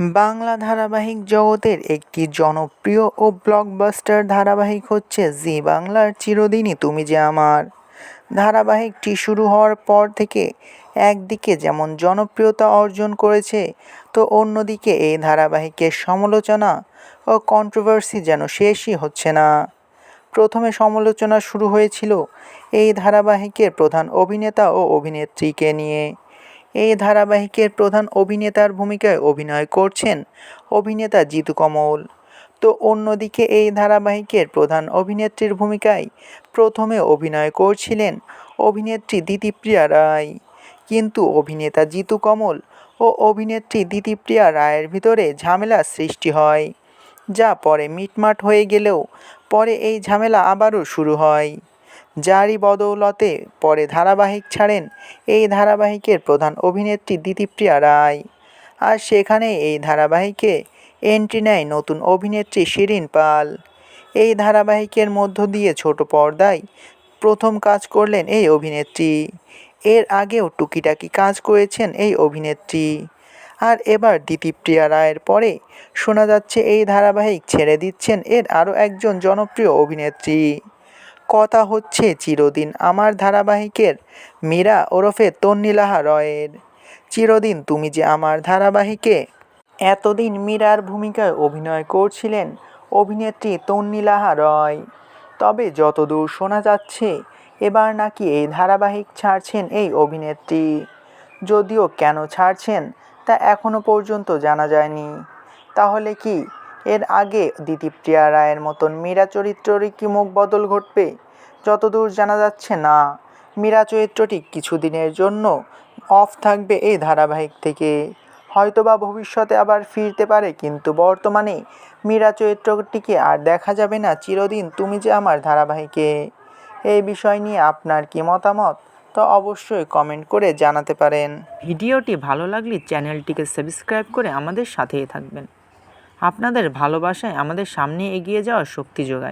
বাংলা ধারাবাহিক জগতের একটি জনপ্রিয় ও ব্লকবাস্টার ধারাবাহিক হচ্ছে জি বাংলার চিরদিনই তুমি যে আমার। ধারাবাহিকটি শুরু হওয়ার পর থেকে একদিকে যেমন জনপ্রিয়তা অর্জন করেছে, তো অন্যদিকে এই ধারাবাহিকের সমালোচনা ও কন্ট্রোভার্সি যেন শেষই হচ্ছে না। প্রথমে সমালোচনা শুরু হয়েছিল এই ধারাবাহিকের প্রধান অভিনেতা ও অভিনেত্রীকে নিয়ে। এই ধারাবাহিকের প্রধান অভিনেতার ভূমিকায় অভিনয় করছেন অভিনেতা জিতু কমল। তো অন্যদিকে এই ধারাবাহিকের প্রধান অভিনেত্রীর ভূমিকায় প্রথমে অভিনয় করছিলেন অভিনেত্রী দিতিপ্রিয়া রায়। কিন্তু অভিনেতা জিতু কমল ও অভিনেত্রী দিতিপ্রিয়া রায়ের ভিতরে ঝামেলা সৃষ্টি হয়, যা পরে মিটমাট হয়ে গেলেও পরে এই ঝামেলা আবারও শুরু হয়। যারই বদৌলতে পরে ধারাবাহিক ছাড়েন এই ধারাবাহিকের প্রধান অভিনেত্রী দিতিপ্রিয়া রায়। আর সেখানে এই ধারাবাহিকে এন্ট্রি নেয় নতুন অভিনেত্রী শিরিন পাল। এই ধারাবাহিকের মধ্য দিয়ে ছোট পর্দায় প্রথম কাজ করলেন এই অভিনেত্রী। এর আগেও টুকিটাকি কাজ করেছেন এই অভিনেত্রী। আর এবার দিতিপ্রিয়া রায়ের পরে শোনা যাচ্ছে এই ধারাবাহিক ছেড়ে দিচ্ছেন এর আরও একজন জনপ্রিয় অভিনেত্রী। কথা হচ্ছে চিরদিন আমার ধারাবাহিকের মীরা ওরফে তন্নিলাহা রয়ের। চিরদিন তুমি যে আমার ধারাবাহিকে এতদিন মীরার ভূমিকায় অভিনয় করছিলেন অভিনেত্রী তন্নিলাহা রয়। তবে যতদূর শোনা যাচ্ছে, এবার নাকি এই ধারাবাহিক ছাড়ছেন এই অভিনেত্রী। যদিও কেন ছাড়ছেন তা এখনও পর্যন্ত জানা যায়নি। তাহলে কি এর আগে দিতিপ্রিয়া রায়ের মতন মীরা চরিত্রেরই কি মুখ বদল ঘটবে? যতদূর জানা যাচ্ছে, না। মীরা চরিত্রটি কিছুদিনের জন্য অফ থাকবে এই ধারাবাহিক থেকে। হয়তোবা ভবিষ্যতে আবার ফিরতে পারে, কিন্তু বর্তমানে মীরা চরিত্রটিকে আর দেখা যাবে না চিরদিন। তুমি যে আমার ধারাবাহিকে। এই বিষয় নিয়ে আপনার কি মতামত? তো অবশ্যই কমেন্ট করে জানাতে পারেন। ভিডিওটি ভালো লাগলে চ্যানেলটিকে সাবস্ক্রাইব করে আমাদের সাথেই থাকবেন। আপনাদের ভালোবাসায় আমাদের সামনে এগিয়ে যাওয়ার শক্তি যোগায়।